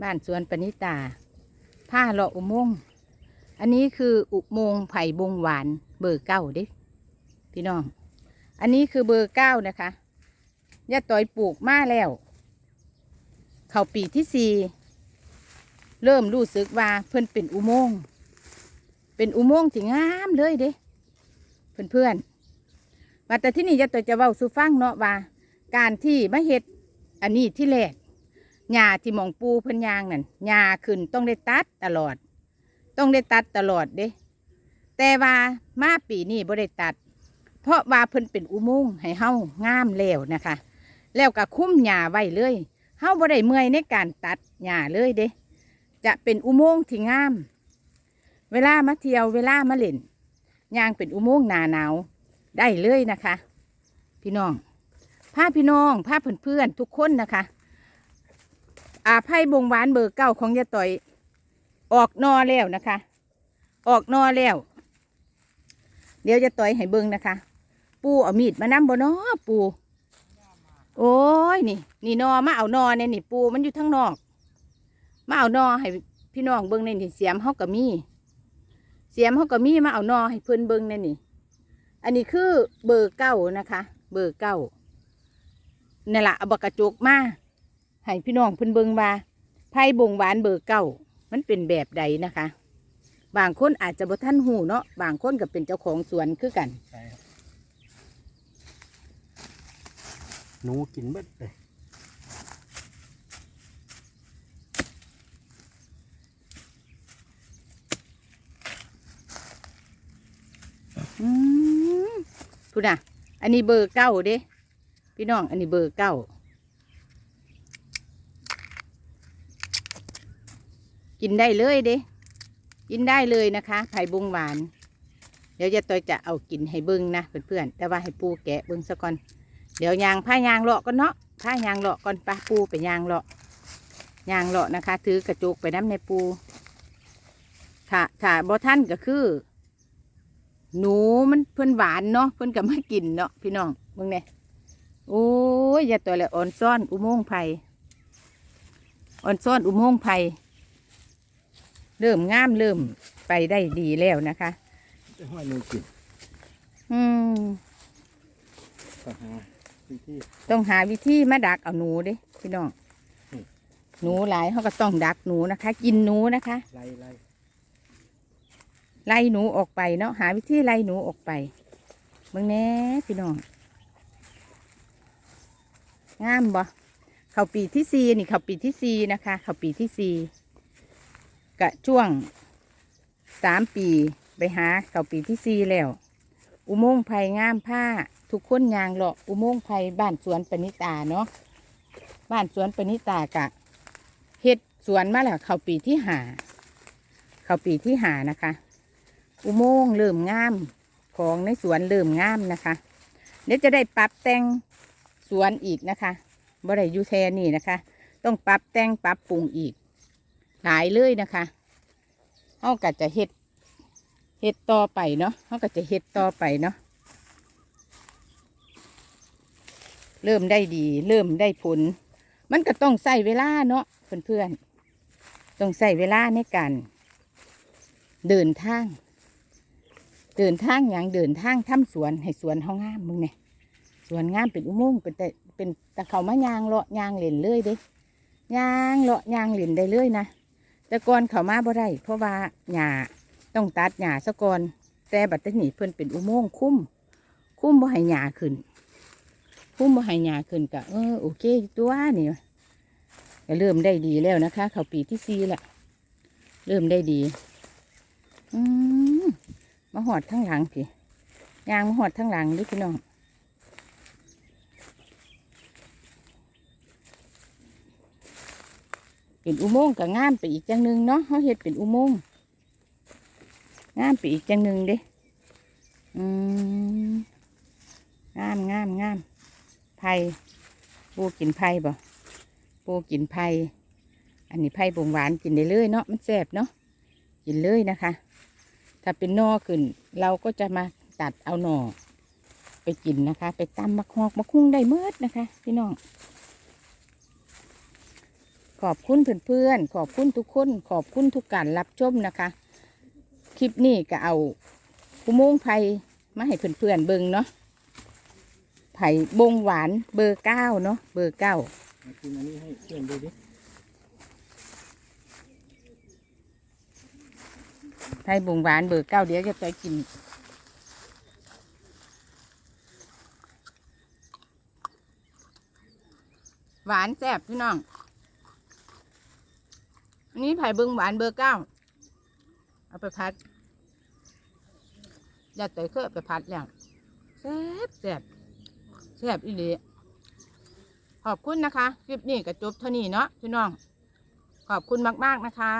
บ้านสวนปณิตาผ้าเลาะอุโมงค์อันนี้คืออุโมงค์ไผ่บงหวานเบอร์เก้าเด้พี่น้อง อันนี้คือเบอร์เก้านะคะย่าต่อยปลูกมาแล้ว เข้าปีที่สี่เริ่มรู้สึกว่าเพิ่อนเป็นอุโมงค์เป็นอุโมงค์ที่งามเลยเด้เพื่อนเพื่อนๆว่าแต่ที่นี่ย่าต่อยจะเว้าสู่ฟังเนาะว่า การที่มาเฮ็ดอันนี้ที่แรก หญ้าที่มองปูเพิ่นยางนั่นหญ้าขึ้นต้องได้ตัดตลอด ต้องได้ตัดตลอดเด้ แต่ว่ามาปีนี้บ่ได้ตัด เพราะว่าเพิ่นเป็นอุโมงค์ให้เฮางามแล้วนะคะ แล้วก็คุ้มหญ้าไว้เลยเฮาบ่ได้เมื่อยในการตัดหญ้าเลยเด้ จะเป็นอุโมงค์ที่งาม เวลามาเที่ยวเวลามาเล่นยางเป็นอุโมงค์หนาหนาวได้เลยนะคะ พี่น้องพาพี่น้องพาเพื่อนๆทุกคนนะคะ อาไพ่บงหวานเบอร์เก้าของยาต่อย ออกนอแล้วนะคะ ออกนอแล้ว เดี๋ยวจะต่อยให้เบิ่งนะคะ ปูเอามีดมานำบ่นอปูโอ้ยนี่ นี่นอมาเอานอเนี่ยนี่ปูมันอยู่ทั้งนอก มาเอานอให้พี่น้องเบิ่งในนี่เสียมเฮาก็มี เสียมเฮาก็มีมาเอานอให้เพิ่นเบิ่งในนี่ อันนี้คือเบอร์เก้านะคะ เบอร์เก้านี่นละเอาบกกระจกมา ให้พี่น้องเพิ่นเบิงว่าไผ่บงหวานเบอร์เก้ามันเป็นแบบใดนะคะ บางคนอาจจะบ่ท่านหูเนาะบางคนก็เป็นเจ้าของสวนคือกันใช่ครับหนูกินเบิดเลยอืมพูดนะอันนี้เบอร์เก้าเด้พี่น้อง อันนี้เบอร์เก้า กินได้เลยเด้ กินได้เลยนะคะไผ่บงหวาน เดี๋ยวจะตัวจะเอากินให้เบิ้งนะเพื่อนๆ แต่ว่าให้ปูแกะเบิ้งซะก่อน เดี๋ยวยางผ้ายางเลาะก่อนเนาะ ผ้ายางเลาะก่อนปะปูไปยางเลาะ ยางเลาะนะคะ ถือกระจุกไปน้ำในปู ถ้าถ้าบ่ท่านก็คือ หนูมันเพิ่อนหวานเนาะ เพิ่อนก็มากินเนาะพี่น้องเบิ่งเนี่ยโอ้ยอย่าตัวละอ่อนซ่อนอุโมงค์ไผ่อ่อนซ่อนอุโมงค์ไผ่ เริ่มงามเริ่มไปได้ดีแล้วนะคะจะห้อยหนูกินอืมก็หาวิธีต้องหาวิธีมาดักเอาหนูเด้พี่น้องอืมหนูหลายเขาก็ต้องดักหนูนะคะ กินหนูนะคะไล่ไล่ไล่หนูออกไปเนาะหาวิธีไล่หนูออกไปเบิ่งแหน่พี่น้องงามบ่เขาปีที่สี่นี่เขาปีที่สี่นะคะ เขาปีที่สี่ กะช่วงสามปีไปหาเขาปีที่สี่แล้ว อุโมงค์ไผ่งามผ้า ทุกคนยางเลาะอุโมงค์ไผ่บ้านสวนปณิตาเนาะบ้านสวนปณิตากะเฮ็ดสวนมาแล้วเขาปีที่หาเขาปีที่หานะคะ อุโมงค์เริ่มงามของในสวนเริ่มงามนะคะเดี๋ยวจะได้ปรับแต่งสวนอีกนะคะบ่ได้ยูแทนี่นะคะ ต้องปรับแต่งปรับปรุงอีก หลายเลยนะคะเขาก็จะเฮ็ดเฮ็ดต่อไปเนาะเขาก็จะเฮ็ดต่อไปเนาะเริ่มได้ดี เริ่มได้ผล มันก็ต้องใส่เวลาเนาะเพื่อนๆต้องใส่เวลาในการเดินทาง เดินทางอย่างเดินทางทำสวนให้สวนเฮางงามมึงเนี่ยสวนงามเป็นอุโมงค์เป็นแต่เป็นตะเขามายางเลาะยางเล่นเลยเด้ยางเลาะยางเล่นได้เลยนะ แต่ก่อนเขามาบ่ได้เพราะว่าหญ้าต้องตัดหญ้าซะก่อนแต่บัดนี้เพิ่นเป็นอุโมงค์คุ้ม คุ้มบ่ให้หญ้าขึ้น คุ้มบ่ให้หญ้าขึ้นก็เออโอเคตัวนี่ก็เริ่มได้ดีแล้วนะคะเขาปีที่สี่ละเริ่มได้ดี อืมมาหอดทั้งหลังพี่ยางมาหอดทั้งหลังดิพี่น้อง เป็นอุโมงค์กับงามไปอีกจังหนึ่งเนาะเขาเฮ็ดเป็นอุโมงค์งามไปอีกจังหนึ่งเด้อืมงามงามงามไผ่ปูกินไผ่บ่ปูกินไผ่อันนี้ไผ่บงหวานกินได้เลยเนาะมันแซ่บเนาะกินเลยนะคะ ถ้าเป็นหนอขึ้น เราก็จะมาตัดเอาหน่อไปกินนะคะ ไปตำมะฮอกมะคุ้งได้เมิดนะคะ พี่น้อง ขอบคุณเพื่อนๆ ขอบคุณทุกคน ขอบคุณทุกการรับชมนะคะ คลิปนี้ก็เอาอุโมงค์ไผ่มาให้เพื่อนๆเบิ่งเนาะ ไผ่บงหวานเบอร์เก้าเนาะ เบอร์เก้ามากินอันนี้ให้เพื่อนดูดิ ไผ่บงหวานเบอร์เก้าเดี๋ยวจะไปกินหวานแซ่บพี่น้อง อันนี้ไผ่เบิงหวานเบอร์เก้า เอาไปพัดยัดใส่เครื่องไปพัดแล้วแซ่บแซ่บแซ่บอีหลีขอบคุณนะคะ คลิปนี้ก็จบเท่านี้เนาะพี่น้อง ขอบคุณมาก ๆ นะคะ